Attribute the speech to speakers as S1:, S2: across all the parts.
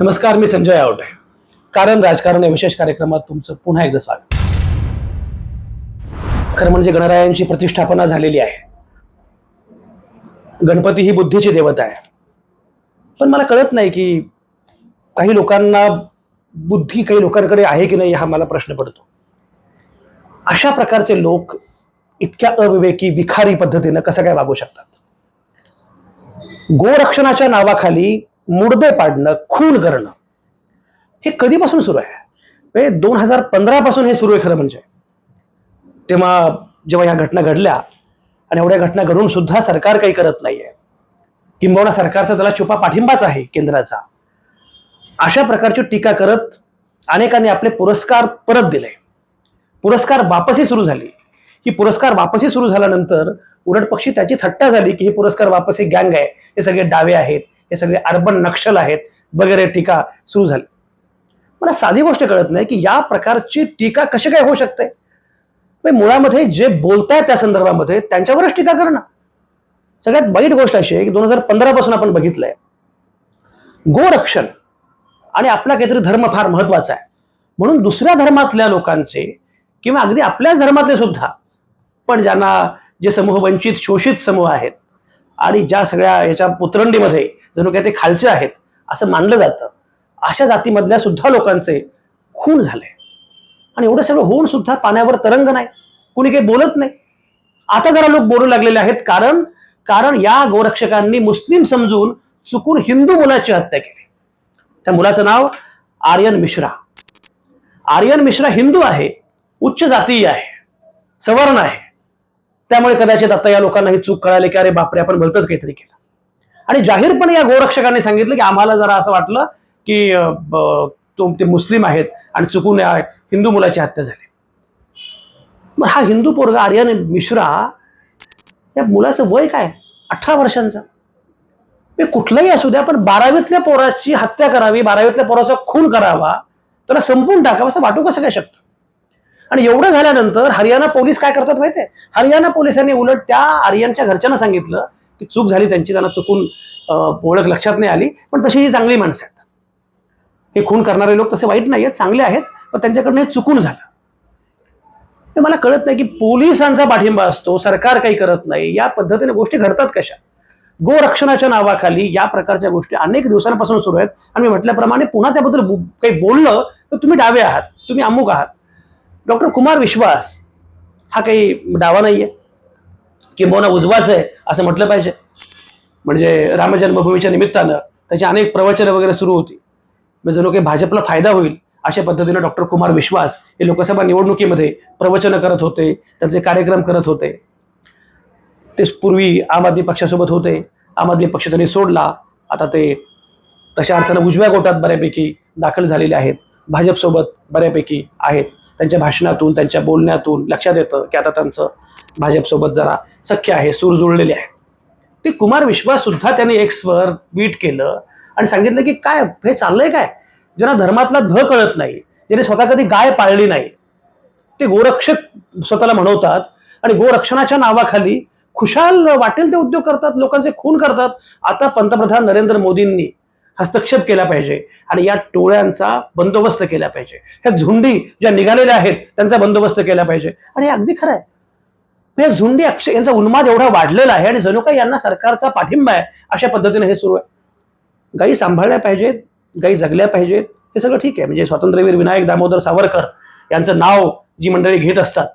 S1: नमस्कार मी संजय आवटे. कारण राजकारण या विशेष कार्यक्रमात तुमचं पुन्हा एकदा स्वागत. खरं म्हणजे गणरायांची प्रतिष्ठापना झालेली आहे. गणपती ही बुद्धीची देवता आहे. पण मला कळत नाही की काही लोकांना बुद्धी काही लोकांकडे आहे की नाही हा मला प्रश्न पडतो. अशा प्रकारचे लोक इतक्या अविवेकी विखारी पद्धतीनं कसं काय वागू शकतात? गोरक्षणाच्या नावाखाली मुडदे पाडणं खून करणं. हे कधीपासून सुरू आहे? म्हणजे दोन हजार पंधरा पासून हे सुरू आहे खरं म्हणजे. तेव्हा जेव्हा ह्या घटना घडल्या आणि एवढ्या घटना घडून सुद्धा सरकार काही करत नाहीये. किंबहुना सरकारचा त्याला छुपा पाठिंबाच आहे केंद्राचा. अशा प्रकारची टीका करत अनेकांनी आपले पुरस्कार परत दिले. पुरस्कार वापसी सुरू झाली. ही पुरस्कार वापसी सुरू झाल्यानंतर उलट पक्षी त्याची थट्टा झाली की ही पुरस्कार वापसी गँग आहे. हे सगळे डावे आहेत. हे सगळे अर्बन नक्षल आहेत वगैरे टीका सुरू झाली. मला साधी गोष्ट कळत नाही की या प्रकारची टीका कशी काय होऊ शकते? म्हणजे मुळामध्ये जे बोलतायत त्या संदर्भामध्ये त्यांच्यावरच टीका करणं सगळ्यात वाईट गोष्ट अशी आहे की दोन हजार पंधरा पासून आपण बघितलंय गोरक्षण आणि आपला काहीतरी धर्म फार महत्त्वाचा आहे. म्हणून दुसऱ्या धर्मातल्या लोकांचे किंवा अगदी आपल्याच धर्मातले सुद्धा पण ज्यांना जे समूह वंचित शोषित समूह आहेत आणि ज्या सगळ्या याच्या पुतरंडीमध्ये जणू काही ते खालचे आहेत असं मानलं जातं. अशा जातीमधल्या सुद्धा लोकांचे खून झाले आणि एवढं सगळं होऊन सुद्धा पाण्यावर तरंग नाही. कुणी काही बोलत नाही. आता जरा लोक बोलू लागलेले आहेत. कारण कारण या गोरक्षकांनी मुस्लिम समजून चुकून हिंदू मुलाची हत्या केली. त्या मुलाचं नाव आर्यन मिश्रा. आर्यन मिश्रा हिंदू आहे उच्च जातीय आहे सवर्ण आहे. त्यामुळे कदाचित आता या लोकांना ही चूक कळाली की अरे बापरे आपण भलतच काहीतरी केलं. आणि जाहीरपणे या गोरक्षकांनी सांगितलं की आम्हाला जरा असं वाटलं की तो ते मुस्लिम आहेत आणि चुकून या हिंदू मुलाची हत्या झाली. मग हा हिंदू पोरगा आर्यन मिश्रा या मुलाचं वय काय? अठरा वर्षांचं. मी कुठलंही असू द्या पण बारावीतल्या पोराची हत्या करावी बारावीतल्या पोराचा खून करावा त्याला संपून टाकावा असं वाटू कसं काय शकतं? आणि एवढं झाल्यानंतर हरियाणा पोलीस काय करतात माहितीये? हरियाणा पोलिसांनी उलट त्या आर्यनच्या घरच्यांना सांगितलं की चूक झाली त्यांची त्यांना चुकून ओळख लक्षात नाही आली पण तशी ही चांगली माणसं आहेत. हे खून करणारे लोक तसे वाईट नाही आहेत चांगले आहेत पण त्यांच्याकडनं हे चुकून झालं. ते मला कळत नाही की पोलिसांचा पाठिंबा असतो सरकार काही करत नाही या पद्धतीने गोष्टी घडतात कशा? गोरक्षणाच्या नावाखाली या प्रकारच्या गोष्टी अनेक दिवसांपासून सुरू आहेत. आणि मी म्हटल्याप्रमाणे पुन्हा त्याबद्दल काही बोललं तर तुम्ही डावे आहात तुम्ही अमुक आहात. डॉक्टर कुमार विश्वास हा काही डावा नाहीये. किंबहुना उजवाच आहे असं म्हटलं पाहिजे. म्हणजे रामजन्मभूमीच्या निमित्तानं त्याची अनेक प्रवचनं वगैरे सुरू होती. म्हणजे जणू काही भाजपला फायदा होईल अशा पद्धतीनं डॉक्टर कुमार विश्वास हे लोकसभा निवडणुकीमध्ये प्रवचनं करत होते त्यांचे कार्यक्रम करत होते. ते पूर्वी आम आदमी पक्षासोबत होते आम आदमी पक्ष त्यांनी सोडला. आता ते तशा अर्थानं उजव्या गोटात बऱ्यापैकी दाखल झालेले आहेत. भाजपसोबत बऱ्यापैकी आहेत. त्यांच्या भाषणातून त्यांच्या बोलण्यातून लक्षात येतं की आता त्यांचं भाजपसोबत जरा सख्य आहे सूर जुळलेले आहेत. ते कुमार विश्वास सुद्धा त्यांनी एक्सवर ट्विट केलं आणि सांगितलं की काय हे चाललंय काय? ज्यांना धर्मातला ध कळत नाही ज्याने स्वतः कधी गाय पाळली नाही ते गोरक्षक स्वतःला म्हणवतात आणि गोरक्षणाच्या नावाखाली खुशाल वाटेल ते उद्योग करतात लोकांचे खून करतात. आता पंतप्रधान नरेंद्र मोदींनी हस्तक्षेप केला पाहिजे आणि या टोळ्यांचा बंदोबस्त केला पाहिजे. ह्या झुंडी ज्या निघालेल्या आहेत त्यांचा बंदोबस्त केला पाहिजे. आणि अगदी खरं आहे. या झुंडी अक्षय यांचा उन्माद एवढा वाढलेला आहे आणि जणू काही यांना सरकारचा पाठिंबा आहे अशा पद्धतीने हे सुरू आहे. गायी सांभाळल्या पाहिजेत गायी जगल्या पाहिजेत हे सगळं ठीक आहे. म्हणजे स्वातंत्र्यवीर विनायक दामोदर सावरकर यांचं नाव जी मंडळी घेत असतात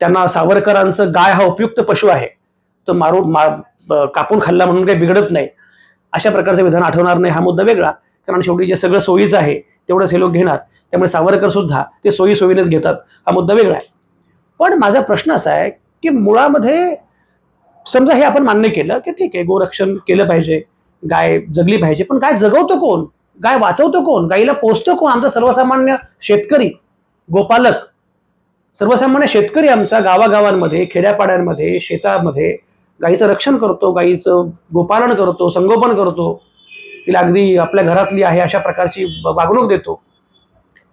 S1: त्यांना सावरकरांचं गाय हा उपयुक्त पशु आहे. तो मारून मा कापून खाल्ला म्हणून काही बिघडत नाही. अशा प्रकारचं विधान आठवणार नाही हा मुद्दा वेगळा. कारण शेवटी जे सगळं सोयीचं आहे तेवढंच हे लोक घेणार. त्यामुळे सावरकर सुद्धा ते सोयी सोयीनेच घेतात. हा मुद्दा वेगळा आहे. पण माझा प्रश्न असा आहे की मुळामध्ये समजा हे आपण मान्य केलं की ठीक आहे गोरक्षण केलं पाहिजे. गाय जगली पाहिजे. पण गाय जगवतो कोण? गाय वाचवतो कोण? गायीला पोचतो कोण? आमचा सर्वसामान्य शेतकरी गोपालक. सर्वसामान्य शेतकरी आमचा गावागावांमध्ये खेड्यापाड्यांमध्ये शेतामध्ये गाईचं रक्षण करतो गाईचं गोपालन करतो संगोपन करतो. तिला अगदी आपल्या घरातली आहे अशा प्रकारची वागणूक देतो.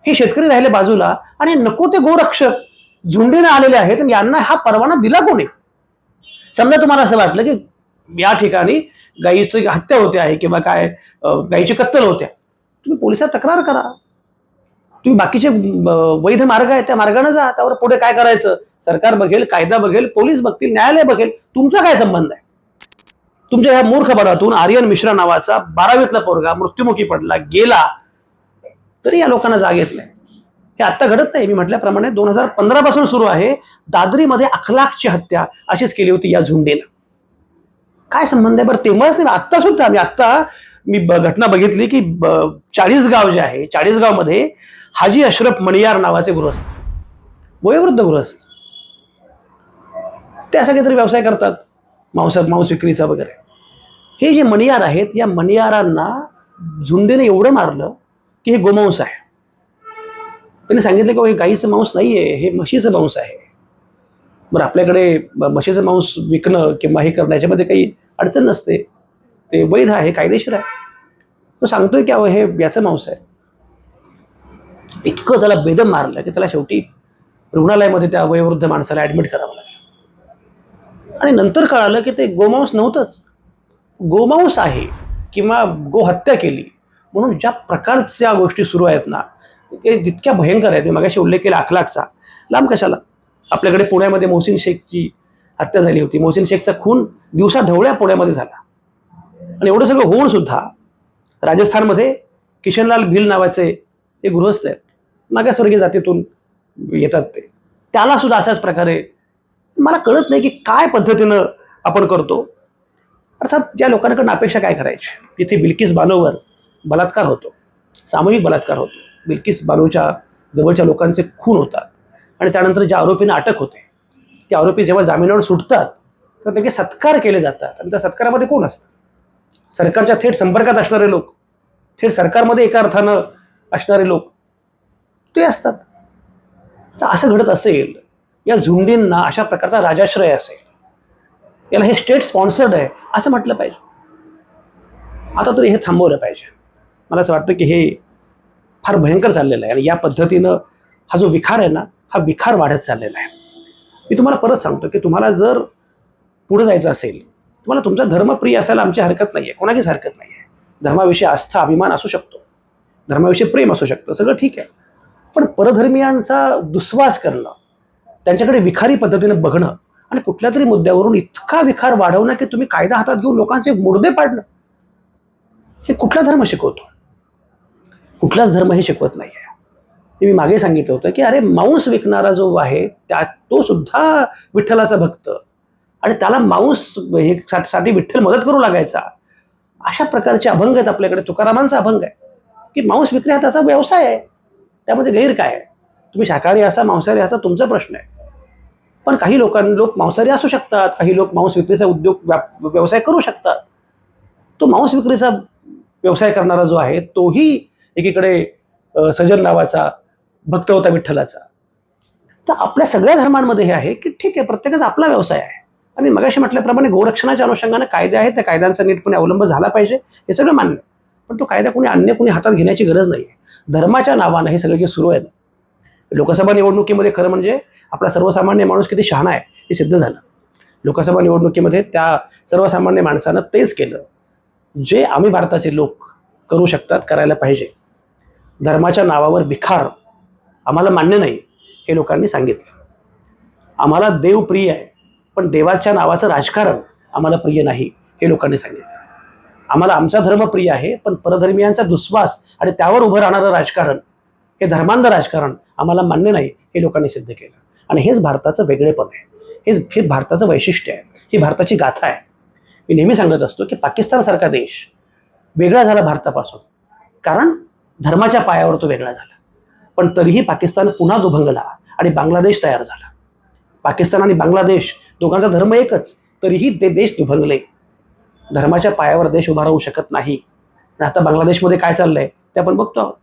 S1: हे शेतकरी राहिले बाजूला आणि नको ते गोरक्षक झुंडीने आलेले आहेत आणि यांना हा परवाना दिला कोणी? समजा तुम्हाला असं वाटलं की या ठिकाणी गायीची हत्या होते आहे किंवा काय गाईची गायीची कत्तल होते. तुम्ही पोलिसात तक्रार करा. तुम्ही बाकीचे वैध मार्ग आहेत त्या मार्गाने जा त्यावर पुढे काय करायचं? सरकार बघेल कायदा बघेल पोलीस बघतील न्यायालय बघेल. तुमचा काय संबंध आहे? तुमच्या ह्या मूर्खपणातून आर्यन मिश्रा नावाचा बारावीतला पोरगा मृत्युमुखी पडला गेला. तरी या लोकांना जाग येत नाही. हे आत्ता घडत नाही. मी म्हटल्याप्रमाणे दोन हजार पंधरा पासून सुरू आहे. दादरीमध्ये अखलाकची हत्या अशीच केली होती या झुंडेनं. काय संबंध आहे? बरं तेव्हाच नाही आत्ता सुद्धा मी आत्ता मी ब- घटना बघितली की चाळीसगाव जे आहे चाळीसगावमध्ये हाजी अशरफ मणियार नावाचे गृहस्थ वयोवृद्ध गृहस्थ. ते असा काहीतरी व्यवसाय करतात मांस मांस विक्रीचा वगैरे. हे जे मणियार आहेत या मणियारांना झुंडेने एवढं मारलं की हे गोमांस आहे. त्यांनी सांगितलं की हे गाईचं मांस नाही आहे हे म्हशीचं मांस आहे. बरं आपल्याकडे म्हशीचं मांस विकणं किंवा हे करणं याच्यामध्ये काही अडचण नसते. ते वैध आहे कायदेशीर आहे. तो सांगतोय की अहो हे याचं मांस आहे. इतकं त्याला बेदम मारलं की त्याला शेवटी रुग्णालयामध्ये त्या वयोवृद्ध माणसाला ॲडमिट करावं लागलं. आणि नंतर कळालं की ते गोमांस नव्हतंच. गोमांस आहे किंवा गोहत्या केली म्हणून ज्या प्रकारच्या गोष्टी सुरू आहेत ना ते जितक्या भयंकर आहेत. मी मागाशी उल्लेख केला अखलाकचा. लांब कशाला? आपल्याकडे पुण्यामध्ये मोहसिन शेखची हत्या झाली होती. मोहसिन शेखचा खून दिवसा ढवळ्या पुण्यामध्ये झाला. आणि एवढं सगळं होऊन सुद्धा राजस्थानमध्ये किशनलाल भिल नावाचे एक गृहस्थ आहेत. मागासवर्गीय जातीतून येतात ते. त्याला सुद्धा अशाच प्रकारे मला कळत नाही की काय पद्धतीनं आपण करतो. अर्थात या लोकांकडून अपेक्षा काय करायची? तिथे बिल्किस बानोवर बलात्कार होतो. सामूहिक बलात्कार होतो. बिल्किस बानोच्या जवळच्या लोकांचे खून होतात. आणि त्यानंतर ज्या आरोपींना अटक होते ते आरोपी जेव्हा जामिनावर सुटतात तर त्यांचे सत्कार केले जातात. आणि त्या सत्कारामध्ये कोण असतं? सरकारच्या थेट संपर्कात असणारे लोक थेट सरकारमध्ये एका अर्थानं असणारे लोक ते असतात. तर असं घडत असेल या झुंडींना अशा प्रकारचा राजाश्रय असेल याला हे स्टेट स्पॉन्सर्ड आहे असं म्हटलं पाहिजे. आता तरी हे थांबवलं पाहिजे. मला असं वाटतं की हे फार भयंकर चाललेलं आहे आणि या पद्धतीनं हा जो विखार आहे ना हा विखार वाढत चाललेला आहे. मी तुम्हाला परत सांगतो की तुम्हाला जर पुढे जायचं असेल तुम्हाला तुमचा धर्मप्रिय असायला आमची हरकत नाही आहे कोणाचीच हरकत नाही आहे धर्माविषयी आस्था अभिमान असू शकतो. धर्माविषयी प्रेम असू शकतं. सगळं ठीक आहे. पण परधर्मियांचा दुस्वास करणं त्यांच्याकडे विखारी पद्धतीने बघणं आणि कुठल्या तरी मुद्द्यावरून इतका विखार वाढवणं की तुम्ही कायदा हातात घेऊन लोकांचे मुर्दे पाडणं हे कुठला धर्म शिकवतो? कुठलाच धर्म हे शिकवत नाही आहे मी मागे सांगितलं होतं की अरे मांस विकणारा जो आहे त्या तो सुद्धा विठ्ठलाचा भक्त. आणि त्याला मांस हे साठी विठ्ठल मदत करू लागायचा. अशा प्रकारचे अभंग आहेत आपल्याकडे. तुकारामांचा अभंग आहे. की मांस विक्री हा त्याचा व्यवसाय आहे. त्यामध्ये गैर काय आहे? तुम्ही शाकाहारी असा मांसाहारी असा तुमचा प्रश्न आहे. पण काही लोकां लोक मांसाहारी असू शकतात. काही लोक मांस विक्रीचा उद्योग व्यवसाय करू शकतात. तो मांस विक्रीचा व्यवसाय करणारा जो आहे तोही एकीकडे सजन नावाचा भक्त होता विठ्ठलाचा. तर आपल्या सगळ्या धर्मांमध्ये हे आहे की ठीक आहे प्रत्येकाचा आपला व्यवसाय आहे. आणि मगाशी म्हटल्याप्रमाणे गोरक्षणाच्या अनुषंगाने कायदे आहेत त्या कायद्यांचा नीटपणे अवलंब झाला पाहिजे हे सगळं मान्य आहे. पण तो कायदा कोणी अन्य कोणी हातात घेण्याची गरज नाही आहे धर्माच्या नावानं हे सगळं जे सुरू आहे ना लोकसभा निवडणुकीमध्ये खरं म्हणजे आपला सर्वसामान्य माणूस किती शहाणा आहे हे सिद्ध झालं. लोकसभा निवडणुकीमध्ये त्या सर्वसामान्य माणसानं तेच केलं. जे आम्ही भारताचे लोक करू शकतात करायला पाहिजे. धर्माच्या नावावर विखार आम्हाला मान्य नाही हे लोकांनी सांगितलं. आम्हाला देव प्रिय आहे. पण देवाच्या नावाचं राजकारण आम्हाला प्रिय नाही हे लोकांनी सांगितलं. आम्हाला आमचा धर्म प्रिय आहे पण परधर्मियांचा दुस्वास आणि त्यावर उभं राहणारं राजकारण हे धर्मांध राजकारण आम्हाला मान्य नाही हे लोकांनी सिद्ध केलं. आणि हेच भारताचं वेगळेपण आहे. हेच हे भारताचं वैशिष्ट्य आहे. ही भारताची गाथा आहे. मी नेहमी सांगत असतो की पाकिस्तानसारखा देश वेगळा झाला भारतापासून. कारण धर्माच्या पायावर तो वेगळा झाला. पण तरीही पाकिस्तान पुन्हा दुभंगला आणि बांगलादेश तयार झाला. पाकिस्तान आणि बांगलादेश दोघांचा धर्म एकच तरीही ते देश दुभंगले धर्माच्या पायावर देश उभा राहू शकत नाही. आणि आता बांगलादेशमध्ये काय चाललंय ते आपण बघतो आहोत.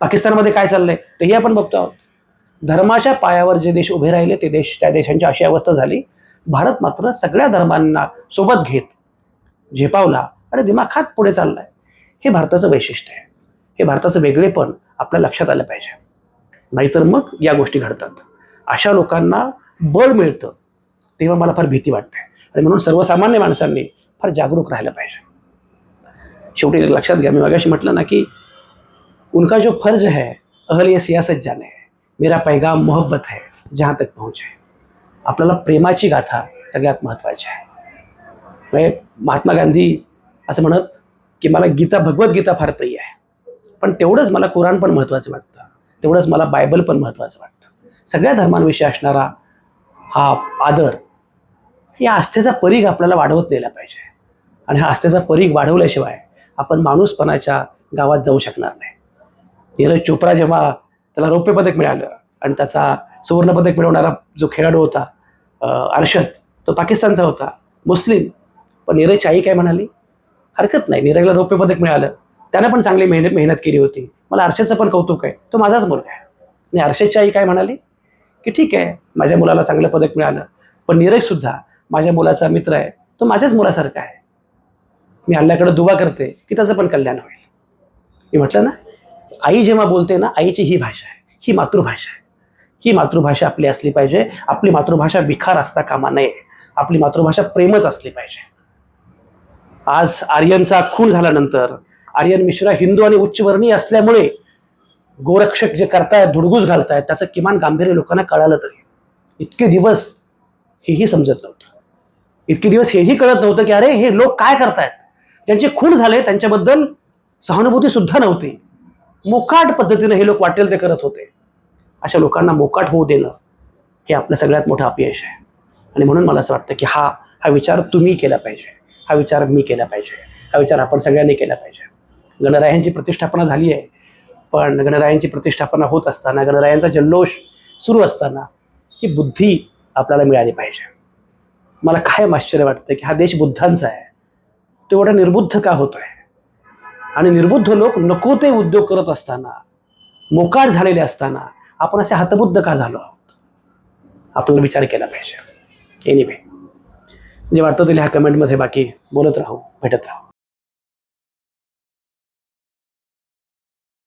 S1: पाकिस्तानमध्ये काय चाललंय तेही आपण बघतो आहोत. धर्माच्या पायावर जे देश उभे राहिले ते देश त्या देशांची अशी अवस्था झाली. भारत मात्र सगळ्या धर्मांना सोबत घेत झेपावला आणि दिमाखात पुढे चाललाय. हे भारताचं वैशिष्ट्य आहे. हे भारताचं वेगळेपण आपल्या लक्षात आलं पाहिजे. नाहीतर मग या गोष्टी घडतात. अशा लोकांना बळ मिळतं. तेव्हा मला फार भीती वाटते. आणि म्हणून सर्वसामान्य माणसांनी फार जागरूक राहायला पाहिजे. शेवटी लक्षात घ्या मी मागाशी म्हटलं ना की उनका जो फर्ज है अहल ये सियासत जाने है मेरा पैगाम मोहब्बत है जहाँ तक पहुँचे आपल्याला प्रेमाची गाथा सगळ्यात महत्त्वाची आहे. म्हणजे महात्मा गांधी असं म्हणत की मला गीता भगवद्गीता फार प्रिय आहे. पण तेवढंच मला कुराण पण महत्त्वाचं वाटतं. तेवढंच मला बायबल पण महत्त्वाचं वाटतं. सगळ्या धर्मांविषयी असणारा हा आदर या आस्थेचा परीघ आपल्याला वाढवत नेला पाहिजे. आणि हा आस्थेचा परीघ वाढवल्याशिवाय आपण माणूसपणाच्या गावात जाऊ शकणार नाही. नीरज चोप्रा जेव्हा त्याला रौप्य पदक मिळालं आणि त्याचा सुवर्णपदक मिळवणारा जो खेळाडू होता अं, अर्षद तो पाकिस्तानचा होता मुस्लिम. पण नीरजची आई काय म्हणाली? हरकत नाही नीरजला रौप्य पदक मिळालं. त्यानं पण चांगली मेहनत मेहनत केली होती. मला अर्षदचं पण कौतुक आहे. तो माझाच मुलगा आहे. आणि अर्षदची आई काय म्हणाली? की ठीक आहे माझ्या मुलाला चांगलं पदक मिळालं. पण नीरजसुद्धा माझ्या मुलाचा मित्र आहे तो माझ्याच मुलासारखा आहे. मी अल्लाकडे दुवा करते की त्याचं पण कल्याण होईल. मी म्हटलं ना आई जेव्हा बोलते ना आईची ही भाषा आहे ही मातृभाषा आहे. ही मातृभाषा आपली असली पाहिजे आपली मातृभाषा विखार असता कामा नये आपली मातृभाषा प्रेमच असली पाहिजे. आज आर्यनचा खून झाल्यानंतर आर्यन मिश्रा हिंदू आणि उच्चवर्णीय असल्यामुळे गोरक्षक जे करतायत धुडगूस घालतायत त्याचं किमान गांभीर्य लोकांना कळालं तरी. इतके दिवस हेही समजत नव्हतं. इतके दिवस हेही कळत नव्हतं की अरे हे लोक काय करतायत? त्यांचे खून झाले त्यांच्याबद्दल सहानुभूती सुद्धा नव्हती. मोकाट पद्धतीने हे लोक वाटेल ते करत होते. अशा लोकांना मोकाट होऊ देणं हे आपलं सगळ्यात मोठं अपयश आहे. आणि म्हणून मला असं वाटतं की हा हा विचार तुम्ही केला पाहिजे. हा विचार मी केला पाहिजे. हा विचार आपण सगळ्यांनी केला पाहिजे. गणरायांची प्रतिष्ठापना झाली आहे. पण गणरायांची प्रतिष्ठापना होत असताना गणरायांचा जल्लोष सुरू असताना ही बुद्धी आपल्याला मिळाली पाहिजे. मला कायम आश्चर्य वाटतं की हा देश बुद्धांचा आहे. तो एवढा निर्बुद्ध का होतोय? आणि निर्बुद्ध लोक नको ते उद्योग करत असताना मोकाट झालेले असताना आपण असे हतबुद्ध का झालो आहोत? आपल्याला विचार केला पाहिजे. एनिवे जे वाटतं ते लिहा कमेंटमध्ये बाकी बोलत राहू भेटत राहू.